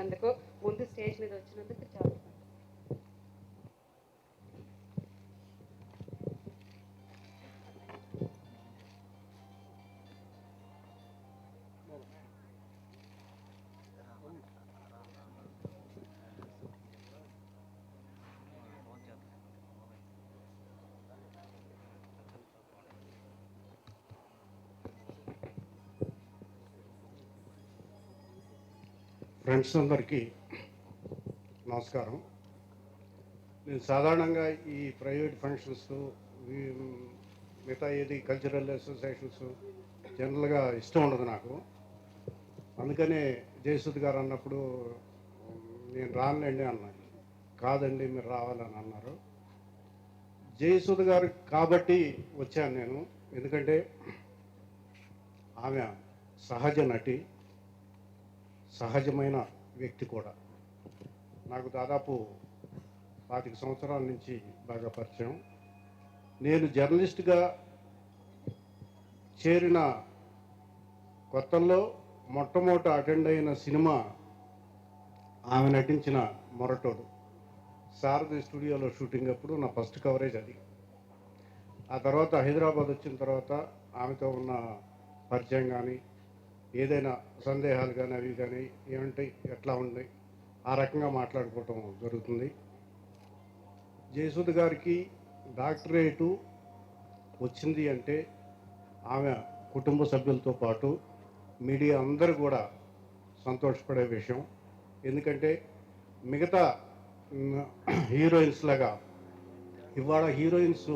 వచ్చినందుకు ముందు స్టేజ్ మీద వచ్చినందుకు చాలా ఫ్రెండ్స్ అందరికీ నమస్కారం. నేను సాధారణంగా ఈ ప్రైవేట్ ఫంక్షన్స్ మిగతా ఏది కల్చరల్ అసోసియేషన్స్ జనరల్గా ఇష్టం ఉండదు నాకు. అందుకనే జయసుద్ గారు అన్నప్పుడు నేను రానులేండి అన్నాను. కాదండి మీరు రావాలని అన్నారు. జయసుద్ గారు కాబట్టి వచ్చాను నేను. ఎందుకంటే ఆమె సహజ నటి. సహజమైన వ్యక్తి కూడా. నాకు దాదాపు పాతిక సంవత్సరాల నుంచి బాగా పరిచయం. నేను జర్నలిస్ట్గా చేరిన కొత్తల్లో మొట్టమొదట అటెండ్ అయిన సినిమా ఆమె నటించిన మొరటోడు. సారథి స్టూడియోలో షూటింగ్ అప్పుడు నా ఫస్ట్ కవరేజ్ అది. ఆ తర్వాత హైదరాబాద్ వచ్చిన తర్వాత ఆమెతో ఉన్న పరిచయం కానీ ఏదైనా సందేహాలు కానీ అవి కానీ ఏమంటాయి ఎట్లా ఉన్నాయి ఆ రకంగా మాట్లాడుకోవటం జరుగుతుంది. జయసుద్ గారికి డాక్టరేటు వచ్చింది అంటే ఆమె కుటుంబ సభ్యులతో పాటు మీడియా అందరూ కూడా సంతోషపడే విషయం. ఎందుకంటే మిగతా హీరోయిన్స్ లాగా ఇవాళ హీరోయిన్స్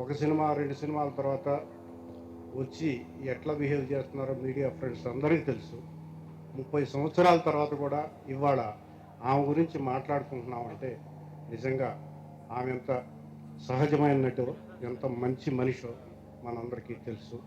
ఒక సినిమా రెండు సినిమాల తర్వాత వచ్చి ఎట్లా బిహేవ్ చేస్తున్నారో మీడియా ఫ్రెండ్స్ అందరికీ తెలుసు. ముప్పై సంవత్సరాల తర్వాత కూడా ఇవాళ ఆమె గురించి మాట్లాడుకుంటున్నామంటే నిజంగా ఆమె ఎంత సహజమైనట్టు ఎంత మంచి మనిషో మనందరికీ తెలుసు.